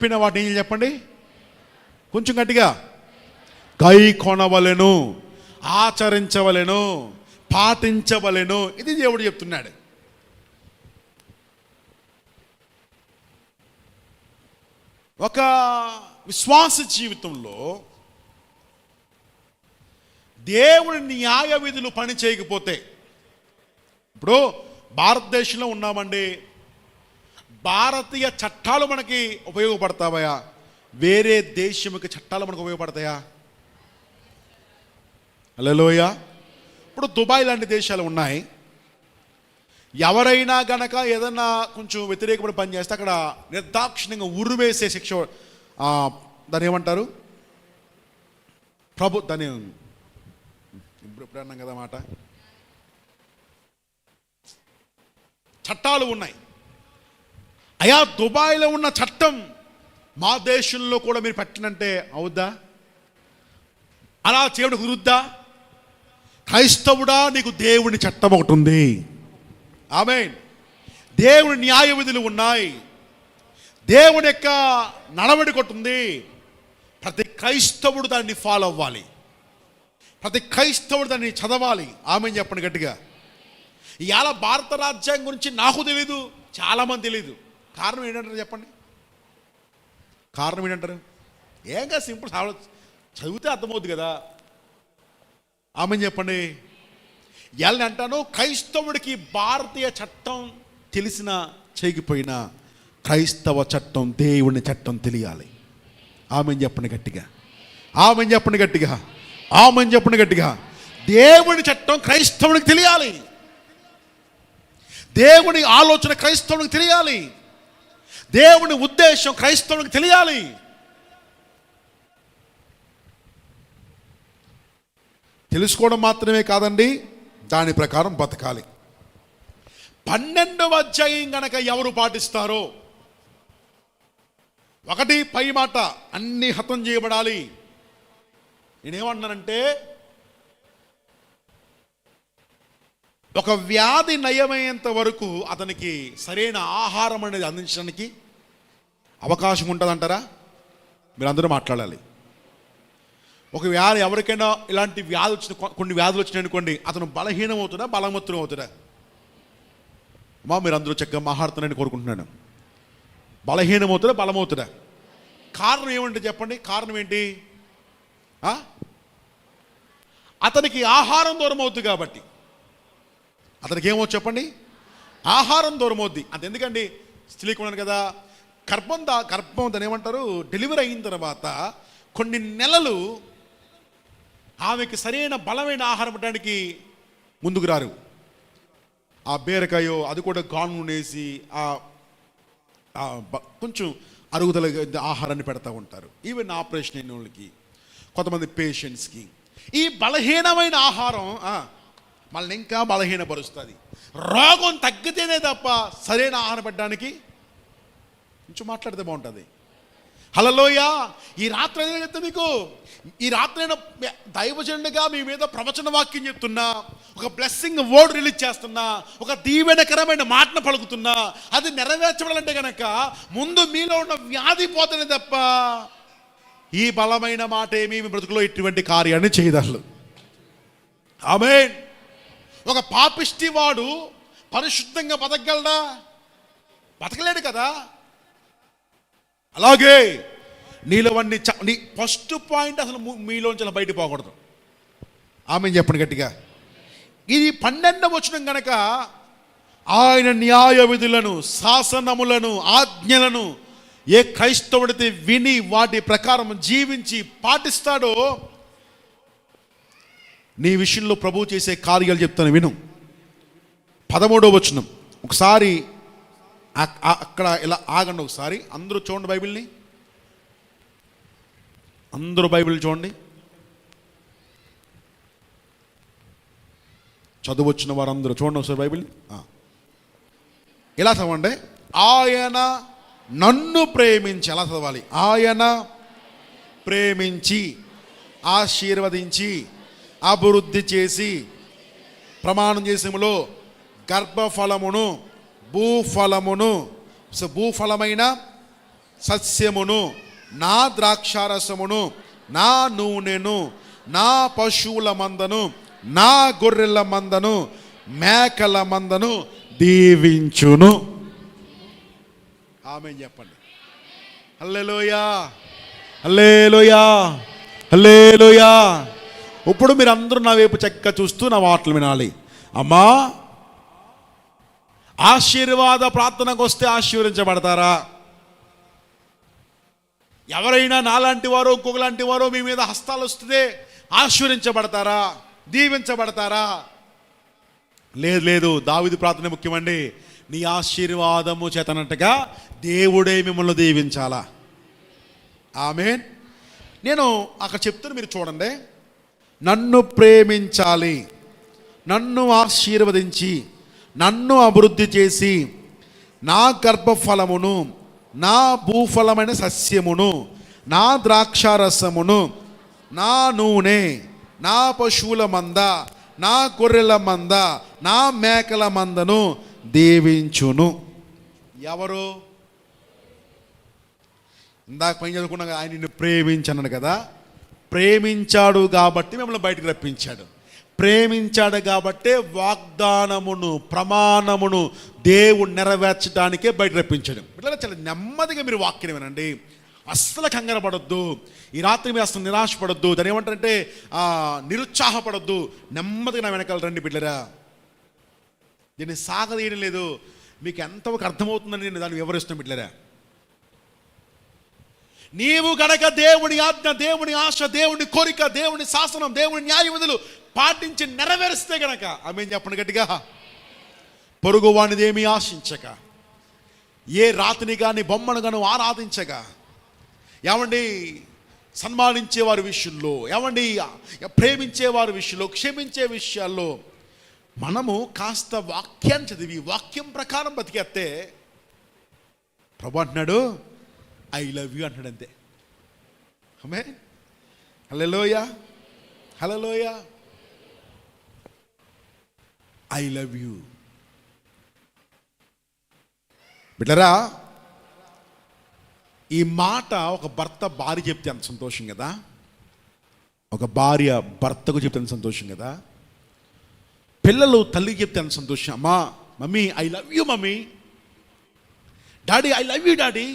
చెప్పిన వాటిని ఏం చెప్పండి. కొంచెం గట్టిగా. కై కొనవలెను ఆచరించవలెను పాటించవలెను. ఇది దేవుడు చెప్తున్నాడు. ఒక విశ్వాస జీవితంలో దేవుడి న్యాయ విధులు పని చేయకపోతే ఇప్పుడు భారతదేశంలో ఉన్నామండి. భారతీయ చట్టాలు మనకి ఉపయోగపడతావయా వేరే దేశంకి చట్టాలు మనకు ఉపయోగపడతాయా? హలోయ ఇప్పుడు దుబాయ్ లాంటి దేశాలు ఉన్నాయి. ఎవరైనా గనక ఏదన్నా కొంచెం వ్యతిరేకపడి పని చేస్తే అక్కడ నిర్దాక్షిణ్యంగా ఉరువేసే శిక్ష దాన్ని ఏమంటారు? ప్రభు దాని ఇప్పుడు ఇప్పుడు అన్నాం కదా మాట? చట్టాలు ఉన్నాయి. అయా దుబాయ్లో ఉన్న చట్టం మా దేశంలో కూడా మీరు పెట్టనంటే అవుద్దా? అలా చేయడం కుదురుద్దా? క్రైస్తవుడా నీకు దేవుని చట్టం ఒకటి ఉంది. ఆమె దేవుని న్యాయ విధులు ఉన్నాయి. దేవుని యొక్క నడవడి ఒకటి ఉంది. ప్రతి క్రైస్తవుడు దాన్ని ఫాలో అవ్వాలి. ప్రతి క్రైస్తవుడు దాన్ని చదవాలి. ఆమె చెప్పండి గట్టిగా. ఇవాళ భారత రాజ్యాంగం గురించి నాకు తెలీదు చాలామంది తెలీదు. కారణం ఏంటంటారు చెప్పండి? కారణం ఏంటంటారు? ఏంగా సింపుల్ సావ చదివితే అర్థమవుతుంది కదా. ఆమె చెప్పండి? ఎల్ని అంటాను క్రైస్తవుడికి భారతీయ చట్టం తెలిసిన చేయకపోయినా క్రైస్తవ చట్టం దేవుని చట్టం తెలియాలి. ఆమె చెప్పండి గట్టిగా? ఆమె చెప్పండి గట్టిగా? ఆమె చెప్పండి గట్టిగా? దేవుని చట్టం క్రైస్తవునికి తెలియాలి. దేవుని ఆలోచన క్రైస్తవునికి తెలియాలి. దేవుని ఉద్దేశం క్రైస్తవునికి తెలియాలి. తెలుసుకోవడం మాత్రమే కాదండి దాని ప్రకారం బతకాలి. పన్నెండవ అధ్యాయం గనక ఎవరు పాటిస్తారో? ఒకటి పై మాట అన్ని హతం చేయబడాలి. నేనేమంటున్నానంటే ఒక వ్యాధి నయమయ్యేంత వరకు అతనికి సరైన ఆహారం అనేది అందించడానికి అవకాశం ఉంటుందంటారా? మీరు అందరూ మాట్లాడాలి. ఒక వ్యాధి ఎవరికైనా ఇలాంటి వ్యాధి వచ్చిన కొన్ని వ్యాధులు వచ్చినాయి అనుకోండి అతను బలహీనం అవుతుడా బలవంతుడు అవుతుడా మా మీరు అందరూ చక్కగా మాట్లాడుతున్నారని కోరుకుంటున్నాను. బలహీనం అవుతుడా బలమవుతుడా కారణం ఏమంటే చెప్పండి? కారణం ఏంటి? అతనికి ఆహారం దూరం అవుతుంది కాబట్టి. అతనికి ఏమో చెప్పండి? ఆహారం దూరమవుద్ది అది అంత ఎందుకండి? స్త్రీకి కదా. గర్భం దా గర్భం దాని ఏమంటారు? డెలివరీ అయిన తర్వాత కొన్ని నెలలు ఆమెకి సరైన బలమైన ఆహారం ఇవ్వడానికి ముందుకు రారు. ఆ బీరకాయో అది కూడా గాను వేసి ఆ కొంచెం అరుగుదల ఆహారాన్ని పెడతా ఉంటారు. ఈవెన్ ఆపరేషన్ అయిన వాళ్ళకి కొంతమంది పేషెంట్స్కి ఈ బలహీనమైన ఆహారం మనల్ని ఇంకా బలహీనపరుస్తుంది. రోగం తగ్గితేనే తప్ప సరైన ఆహారం పెట్టడానికి కొంచెం మాట్లాడితే బాగుంటుంది. హలలోయ ఈ రాత్రి ఏదైనా మీకు ఈ రాత్రి దైవజనుడిగా మీ మీద ప్రవచన వాక్యం చెప్తున్నా ఒక బ్లెస్సింగ్ వర్డ్ రిలీజ్ చేస్తున్నా ఒక దీవెనకరమైన మాటను పలుకుతున్నా అది నెరవేర్చబడాలంటే కనుక ముందు మీలో ఉన్న వ్యాధి పోతేనే తప్ప ఈ బలమైన మాట ఏమి మీ బ్రతుకులో ఇటువంటి కార్యాన్ని చేయదలు ఆమె ఒక పాపిష్టి వాడు పరిశుద్ధంగా బతకగలడా? బతకలేడు కదా? అలాగే నీలోవన్నీ చ నీ ఫస్ట్ పాయింట్ అసలు మీలోంచి అలా బయట పోకూడదు. ఆమె చెప్పండి గట్టిగా? ఇది పన్నెండవ వచనం గనక ఆయన న్యాయ విధులను శాసనములను ఆజ్ఞలను ఏ క్రైస్తవుడితే విని వాటి ప్రకారం జీవించి పాటిస్తాడో నీ విషయంలో ప్రభు చేసే కార్యాలు చెప్తాను విను. పదమూడవ వచనం. ఒకసారి అక్కడ ఇలా ఆగండి ఒకసారి. అందరూ చూడండి బైబిల్ని. అందరూ బైబిల్ చూడండి. చదువు వచ్చిన వారందరూ చూడండి ఒకసారి బైబిల్ ఎలా చదవండి? ఆయన నన్ను ప్రేమించి ఎలా చదవాలి? ఆయన ప్రేమించి ఆశీర్వదించి అభివృద్ధి చేసి ప్రమాణం చేసేములో గర్భఫలమును భూఫలమును సో భూఫలమైన సస్యమును నా ద్రాక్షారసమును నా నూనెను నా పశువుల మందను నా గొర్రెల మందను మేకల మందను దీవించును. ఆమె చెప్పండి. హల్లెలూయా. హల్లేలుయా. హల్లేలుయా. ఇప్పుడు మీరు అందరూ నా వైపు చక్కగా చూస్తూ నా మాటలు వినాలి. అమ్మా ఆశీర్వాద ప్రార్థనకు వస్తే ఆశీర్వదించబడతారా? ఎవరైనా నాలాంటి వారో ఇంకొకలాంటి వారో మీ మీద హస్తాలు వస్తే ఆశీర్వించబడతారా దీవించబడతారా? లేదు లేదు దావిది ప్రార్థన ముఖ్యమండి. నీ ఆశీర్వాదము చేతనట్టుగా దేవుడే మిమ్మల్ని దీవించాలా? ఆమెన్. నేను అక్కడ చెప్తాను మీరు చూడండి. నన్ను ప్రేమించాలి నన్ను ఆశీర్వదించి నన్ను అభివృద్ధి చేసి నా గర్భఫలమును నా భూఫలమైన సస్యమును నా ద్రాక్షారసమును నా నూనె నా పశువుల మంద నా గొర్రెల మంద నా మేకల మందను దీవించును. ఎవరు? ఇందాక పైన చదువుకున్నా ఆయన నిన్ను ప్రేమించన్నాడు కదా? ప్రేమించాడు కాబట్టి మిమ్మల్ని బయటకు రప్పించాడు. ప్రేమించాడు కాబట్టే వాగ్దానమును ప్రమాణమును దేవుడు నెరవేర్చడానికే బయట రప్పించాడు. ఇట్లా చాలా నెమ్మదిగా మీరు వాక్యం వినండి. అస్సలు కంగారపడొద్దు ఈ రాత్రి మీరు అసలు నిరాశపడొద్దు. దాని ఏమంటారంటే నిరుత్సాహపడొద్దు. నెమ్మదిగా నా వెనకాల రండి బిడ్డరా దీన్ని సాగదీయడం లేదు. మీకు ఎంతవరకు అర్థమవుతుందని నేను దాన్ని వివరిస్తున్నాను బిడ్డరా నీవు గనక దేవుని ఆజ్ఞ దేవుని ఆశ దేవుని కోరిక దేవుని శాసనం దేవుని న్యాయవిధులు పాటించి నెరవేరిస్తే గనక ఆమె చెప్పండి గట్టిగా. పొరుగు వానిదేమీ ఆశించక ఏ రాతిని కానీ బొమ్మను గాను ఆరాధించక ఏమండి సన్మానించే వారి విషయంలో ఏమండి ప్రేమించే వారి విషయంలో క్షమించే విషయాల్లో మనము కాస్త వాక్యాన్ని చదివి వాక్యం ప్రకారం బతికేస్తే ప్రభు అంటున్నాడు ఐ లవ్ యూ అంటాడు అంతే అమే హలోయ హలోయ ఐ లవ్ యూ బిడ్డరా ఈ మాట ఒక భర్త భార్య చెప్తే అంత సంతోషం కదా? ఒక భార్య భర్తకు చెప్తే అంత సంతోషం కదా? పిల్లలు తల్లికి చెప్తే అంత సంతోషం. అమ్మా mummy I love you mummy. Daddy I love you daddy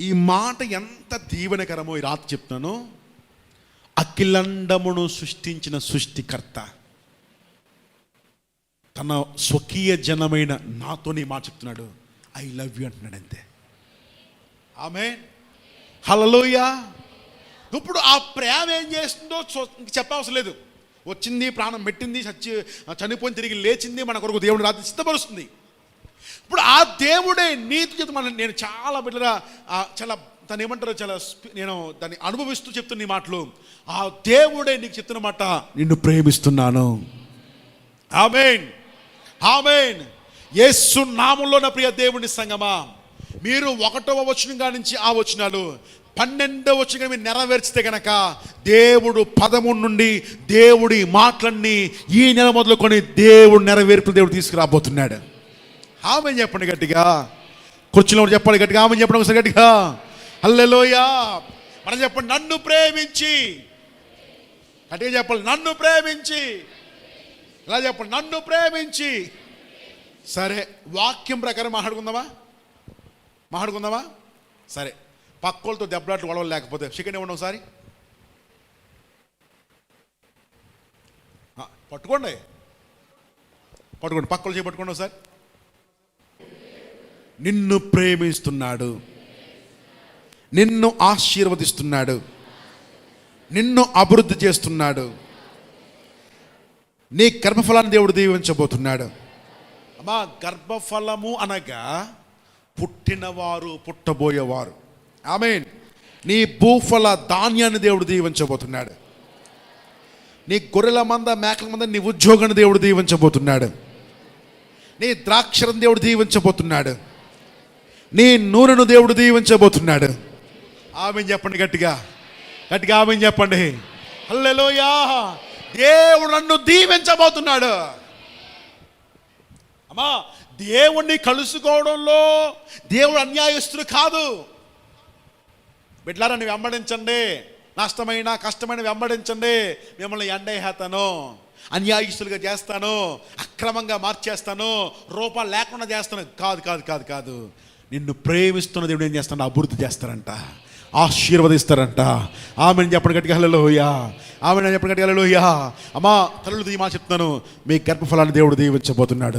ఈ మాట ఎంత దీవెనకరమో ఈ రాత్రి చెప్తున్నాను అఖిలండమును సృష్టించిన సృష్టికర్త తన స్వకీయ జనమైన నాతోనే మాట చెప్తున్నాడు. ఐ లవ్ యూ అంటున్నాడు అంతే. ఆమె హలలోయ ఇప్పుడు ఆ ప్రేమ ఏం చేస్తుందో చెప్పవసరం లేదు. వచ్చింది ప్రాణం పెట్టింది చచ్చి చనిపోయిన తిరిగి లేచింది మన కొరకు దేవుడు రాత్రి సిద్ధపరుస్తుంది. ఇప్పుడు ఆ దేవుడే నీతి చేత మన నేను చాలా బిడ్డరా చాలా తను ఏమంటారో చాలా నేను దాన్ని అనుభవిస్తూ చెప్తున్న ఈ మాటలు. ఆ దేవుడే నీకు చెప్తున్న మాట నిన్ను ప్రేమిస్తున్నాను. ఆమెన్. ఆమెన్. యేసు నామంలో నా ప్రియ దేవుని సంగమా. మీరు ఒకటవ వచనంగా నుంచి ఆ వచనాలు పన్నెండవ వచనం మీరు నెరవేర్చితే గనక దేవుడు పదము నుండి దేవుడి మాటలన్నీ ఈ నెల మొదలుకొని దేవుడు నెరవేర్పు దేవుడు తీసుకురాబోతున్నాడు. ఆమె చెప్పండి గట్టిగా. కుర్చీలో చెప్పండి గట్టిగా ఆమె చెప్పండి ఒకసారి గట్టిగా. హల్లెలోయా. మనం చెప్పండి నన్ను ప్రేమించి. గట్టిగా చెప్పాలి నన్ను ప్రేమించి. ఇలా చెప్పండి నన్ను ప్రేమించి. సరే వాక్యం ప్రకారం మాట్లాడుకుందామా? మాట్లాడుకుందామా? సరే పక్కోళ్ళతో దెబ్బలాట్లు గొడవలు లేకపోతే చికెన్ ఇవ్వండి ఒకసారి. పట్టుకోండి. పట్టుకోండి పక్కలు చేపట్టుకోండి పట్టుకోండి ఒకసారి. నిన్ను ప్రేమిస్తున్నాడు. నిన్ను ఆశీర్వదిస్తున్నాడు. నిన్ను అభివృద్ధి చేస్తున్నాడు. నీ గర్భఫలాన్ని దేవుడు దీవించబోతున్నాడు. అమ్మా గర్భఫలము అనగా పుట్టినవారు పుట్టబోయేవారు. ఆమె నీ భూఫల ధాన్యాన్ని దేవుడు దీవించబోతున్నాడు. నీ గొర్రెల మంద మేకల మంద నీ ఉద్యోగాన్ని దేవుడు దీవించబోతున్నాడు. నీ ద్రాక్షరం దేవుడు దీవించబోతున్నాడు. నీ నూనెను దేవుడు దీవించబోతున్నాడు. ఆమె చెప్పండి గట్టిగా. గట్టిగా ఆమె చెప్పండి. హల్లెలోయా. దేవుడు నన్ను దీవించబోతున్నాడు. అమ్మా దేవుణ్ణి కలుసుకోవడంలో దేవుడు అన్యాయస్తుడు కాదు. బిడ్లారని వెంబడించండి. నష్టమైన కష్టమైన వెంబడించండి. మిమ్మల్ని ఎండేహేతాను అన్యాయస్తులుగా చేస్తాను. అక్రమంగా మార్చేస్తాను. రూపాలు లేకుండా చేస్తాను. కాదు కాదు కాదు కాదు. నిన్ను ప్రేమిస్తున్న దేవుడు ఏం చేస్తాను అభివృద్ధి చేస్తారంట ఆశీర్వదిస్తారంట ఆమె చెప్పండి గట్టిగా హలోయ ఆమె చెప్పండి గట్టిగా హలోయ అమ్మా తల్లులు దీమా చెప్తున్నాను. మీ గర్భఫలాన్ని దేవుడు దీవించబోతున్నాడు.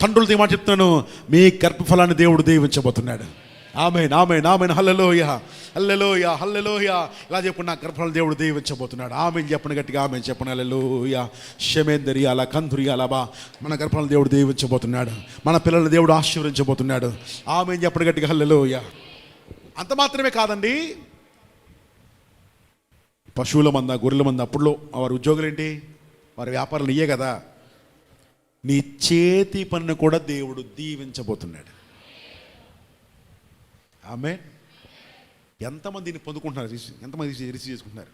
తండ్రులు దీమా చెప్తున్నాను. మీ గర్భఫలాన్ని దేవుడు దీవించబోతున్నాడు. ఆమె amen amen. Hallelujah hallelujah hallelujah. ఇలా చెప్పండి నా గర్భఫలం దేవుడు దీవించబోతున్నాడు. ఆమె చెప్పండి గట్టిగా ఆమె చెప్పండి. హల్లెలోయ. షమేందరి అలా కంధురి అలా బా. మన గర్భఫలం దేవుడు దీవించబోతున్నాడు. మన పిల్లల్ని దేవుడు ఆశీర్వించబోతున్నాడు ఆమె చెప్పండి గట్టిగా హల్లెలోయ. అంత మాత్రమే కాదండి. పశువుల మంద గొర్రెల మంద అప్పుడులో వారి ఉద్యోగులు ఏంటి వారి వ్యాపారాలు ఇయ్యే కదా. నీ చేతి పనిని కూడా దేవుడు దీవించబోతున్నాడు. ఆమె ఎంతమంది దీన్ని పొందుకుంటున్నారు రిసీవ్ ఎంతమంది రిసీవ్ చేసుకుంటున్నారు?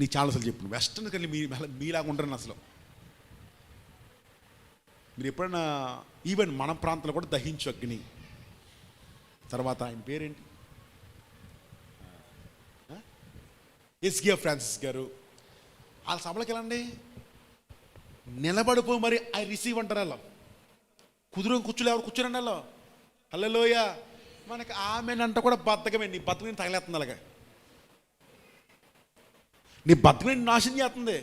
నీ చాలాసార్లు చెప్పు వెస్టర్న్ కలిసి మీ మీలాగా ఉండరు అసలు. మీరు ఎప్పుడైనా ఈవెన్ మన ప్రాంతంలో కూడా దహించు అగ్ని. తర్వాత ఆయన పేరేంటి? ఎస్గే ఫ్రాన్సిస్ గారు. వాళ్ళ సభలకు వెళ్ళండి. నిలబడిపో మరి ఐ రిసీవ్ అంటారు అలా కుదురు కూర్చోలే ఎవరు కూర్చోరండి అలా హల్లెలూయ. మనకి ఆమెనంట కూడా బద్దకమే నీ బద్దకం తగలేస్తుంది అలాగా నీ బతుకు నేను నాశనం చేస్తుంది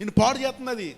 నేను పాడు చేస్తుంది అది.